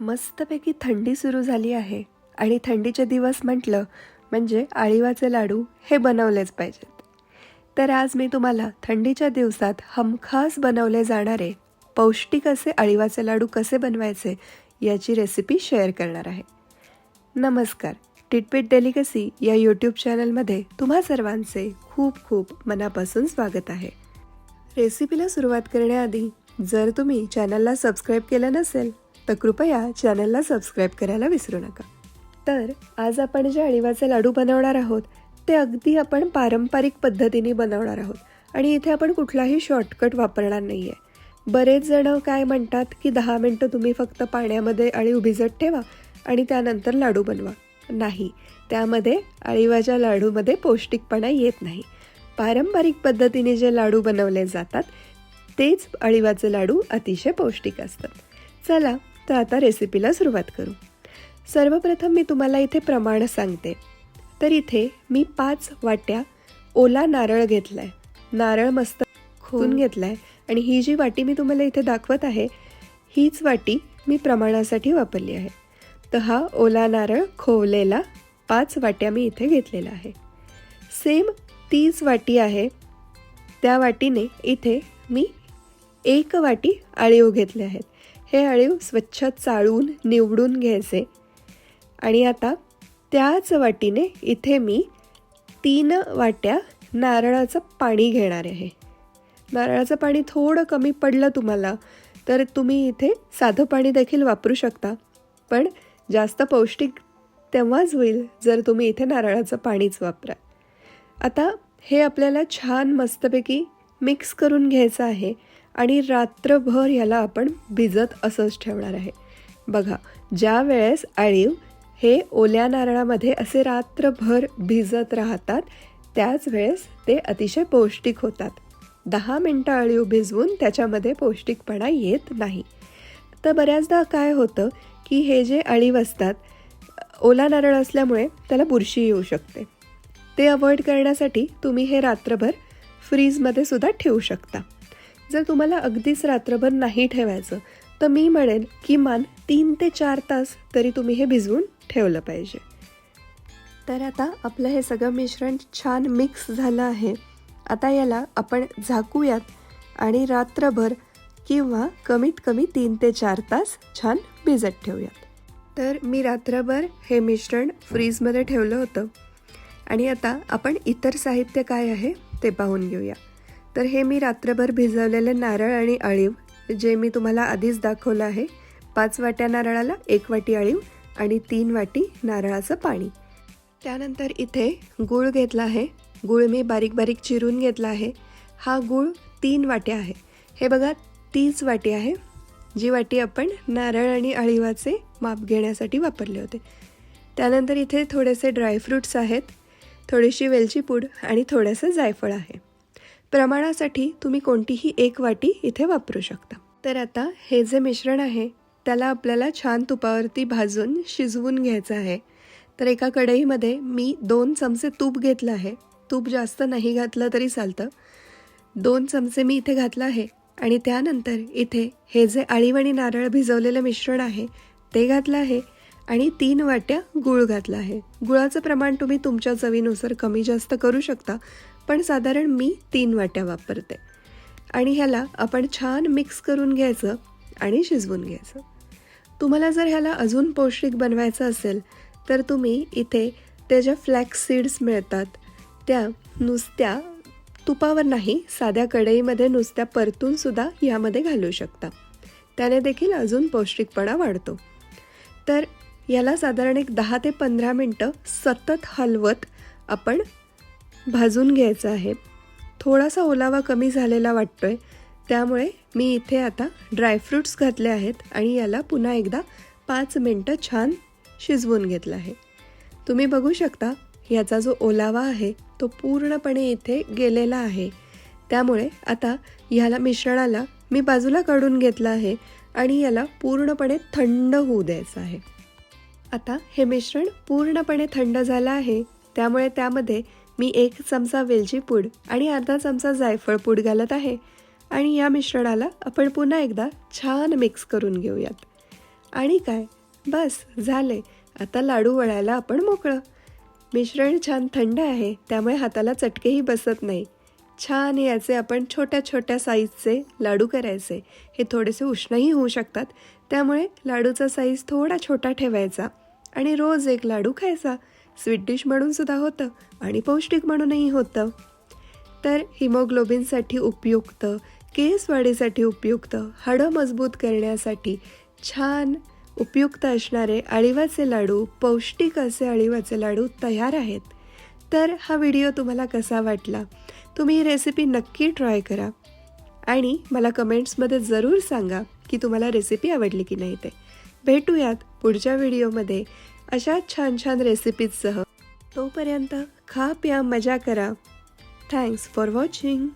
मस्तपैकी थंडी सुरू झाली आहे. आणि थंडीचे दिवस म्हटलं म्हणजे आळीवाचे लाडू हे बनवलेच पाहिजेत. तर आज मी तुम्हाला थंडीच्या दिवसात हमखास बनवले जाणारे पौष्टिक असे आळीवाचे लाडू कसे बनवायचे याची रेसिपी शेअर करणार आहे. नमस्कार. टिटपिट डेलिकसी या यूट्यूब चॅनलमध्ये तुम्हा सर्वांचे खूप खूप मनापासून स्वागत आहे. रेसिपीला सुरुवात करण्याआधी जर तुम्ही चॅनलला सबस्क्राईब केलं नसेल तर कृपया चॅनलला सबस्क्राईब करायला विसरू नका. तर आज आपण जे अळीवाचे लाडू बनवणार आहोत ते अगदी आपण पारंपरिक पद्धतीने बनवणार आहोत. आणि इथे आपण कुठलाही शॉर्टकट वापरणार नाही आहे बरेच जणं काय म्हणतात की दहा मिनटं तुम्ही फक्त पाण्यामध्ये अळीव भिजत ठेवा आणि त्यानंतर लाडू बनवा. नाही त्यामध्ये अळीवाच्या लाडूमध्ये पौष्टिकपणा येत नाही. पारंपरिक पद्धतीने जे लाडू बनवले जातात तेच अळीवाचे लाडू अतिशय पौष्टिक असतात. चला तर आता रेसिपीला सुरुवात करू. सर्वप्रथम मी तुम्हाला इथे प्रमाण सांगते. तर इथे मी पाच वाट्या ओला नारळ घेतला आहे नारळ मस्त खोदून घेतला आहे आणि ही जी वाटी मी तुम्हाला इथे दाखवत आहे हीच वाटी मी प्रमाणासाठी वापरली आहे. तर हा ओला नारळ खोवलेला पाच वाट्या मी इथे घेतलेला आहे. सेम तीच वाटी आहे त्या वाटीने इथे मी एक वाटी आळीव घेतले आहेत हे आळीव स्वच्छ चाळून निवडून घ्यायचे. आणि आता त्याच वाटीने इथे मी तीन वाट्या नारळाचं पाणी घेणार आहे. नारळाचं पाणी थोडं कमी पडलं तुम्हाला तर तुम्ही इथे साधं पाणी देखील वापरू शकता. पण जास्त पौष्टिक तेव्हाच होईल जर तुम्ही इथे नारळाचं पाणीच वापरा आता हे आपल्याला छान मस्तपैकी मिक्स करून घ्यायचं आहे. आणि रात्रभर ह्याला आपण भिजत असंच ठेवणार आहे. बघा ज्या वेळेस अळीव हे ओल्या नारळामध्ये असे रात्रभर भिजत राहतात त्याच वेळेस ते अतिशय पौष्टिक होतात. दहा मिनटं अळीव भिजवून त्याच्यामध्ये पौष्टिकपणा येत नाही. तर बऱ्याचदा काय होतं की हे जे अळीव असतात ओला नारळ असल्यामुळे त्याला बुरशी येऊ शकते. ते अवॉइड करण्यासाठी तुम्ही हे रात्रभर फ्रीजमध्ये सुद्धा ठेवू शकता. जर तुम्हाला अगदीच रात्रभर नाही ठेवायचं तर मी म्हणेन किमान तीन ते चार तास तरी तुम्ही हे भिजवून ठेवलं पाहिजे. तर आता आपलं हे सगळं मिश्रण छान मिक्स झालं आहे. आता याला आपण झाकूयात आणि रात्रभर किंवा कमीत कमी तीन ते चार तास छान भिजत ठेवूयात. तर मी रात्रभर हे मिश्रण फ्रीजमध्ये ठेवलं होतं. आणि आता आपण इतर साहित्य काय आहे ते पाहून घेऊया. तर हे मी रात्रभर भिजवलेले नारळ आणि अळीव जे मी तुम्हाला आधीच दाखवलं आहे पाच वाट्या नारळाला एक वाटी अळीव आणि तीन वाटी नारळाचं पाणी. त्यानंतर इथे गूळ घेतला आहे. गूळ मी बारीक बारीक चिरून घेतला आहे. हा गूळ तीन वाट्या आहे. हे बघा तीच वाटी आहे जी वाटी आपण नारळ आणि अळीवाचे माप घेण्यासाठी वापरले होते. त्यानंतर इथे थोडेसे ड्रायफ्रूट्स आहेत थोडीशी वेलची पूड आणि थोडंसं जायफळ आहे. प्रमाणासाठी तुम्ही कोणतीही एक वाटी इथे वापरू शकता. तर आता हे जे मिश्रण आहे त्याला आपल्याला छान तुपावरती भाजून शिजवून घ्यायचं आहे. तर एका कढईमध्ये मी दोन चमचे तूप घेतलं आहे. तूप जास्त नाही घातलं तरी चालतं. दोन चमचे मी इथे घातलं आहे आणि त्यानंतर इथे हे जे आळीवणी नारळ भिजवलेलं मिश्रण आहे ते घातलं आहे आणि तीन वाट्या गूळ घातला आहे. गुळाचं प्रमाण तुम्ही तुमच्या चवीनुसार कमी जास्त करू शकता. पण साधारण मी तीन वाट्या वापरते. आणि ह्याला आपण छान मिक्स करून घ्यायचं आणि शिजवून घ्यायचं. तुम्हाला जर ह्याला अजून पौष्टिक बनवायचं असेल तर तुम्ही इथे त्या ज्या फ्लॅक्स सीड्स मिळतात त्या नुसत्या तुपावर नाही साध्या कढईमध्ये नुसत्या परतूनसुद्धा ह्यामध्ये यामध्ये घालू शकता. त्याने देखील अजून पौष्टिकपणा वाढतो. तर याला साधारण एक दहा ते पंधरा मिनटं सतत हलवत आपण भाजून घ्यायचं आहे. थोडासा ओलावा कमी झालेला वाटतोय. त्यामुळे मी इथे आता ड्रायफ्रूट्स घातले आहेत आणि याला पुन्हा एकदा पाच मिनटं छान शिजवून घेतलं आहे. तुम्ही बघू शकता याचा जो ओलावा आहे तो पूर्णपणे इथे गेलेला आहे. त्यामुळे आता ह्याला मिश्रणाला मी बाजूला काढून घेतलं आहे आणि याला पूर्णपणे थंड होऊ द्यायचं आहे. आता हे मिश्रण पूर्णपणे थंड झालं आहे. त्यामुळे त्यामध्ये मी एक चमचा वेलची पूड आणि अर्धा चमचा जायफळ पूड घालत आहे. आणि या मिश्रणाला आपण पुन्हा एकदा छान मिक्स करून घेऊयात. आणि काय? बस झाले. आता लाडू वळायला आपण मोकळं. मिश्रण छान थंड आहे त्यामुळे हाताला चटकेही बसत नाही. छान याचे आपण छोट्या छोट्या साईजचे लाडू करायचे. हे थोडेसे उष्णही होऊ शकतात त्यामुळे लाडूचा साईज थोडा छोटा ठेवायचा आणि रोज एक लाडू खायचा. स्वीट डिश म्हणून सुद्धा होतं आणि पौष्टिक म्हणूनही होतं. तर हिमोग्लोबिनसाठी उपयुक्त केस वाढीसाठी उपयुक्त हाडं मजबूत करण्यासाठी छान उपयुक्त असणारे अळीवाचे लाडू पौष्टिक असे अळीवाचे लाडू तयार आहेत. तर हा व्हिडिओ तुम्हाला कसा वाटला? तुम्ही ही रेसिपी नक्की ट्राय करा. आणि मला कमेंट्समध्ये जरूर सांगा की तुम्हाला रेसिपी आवडली की नाही ते. भेटूयात पुढच्या व्हिडिओमध्ये. अशा छान छान रेसिपीजसह तोपर्यंत खा प्या मजा करा. Thanks for watching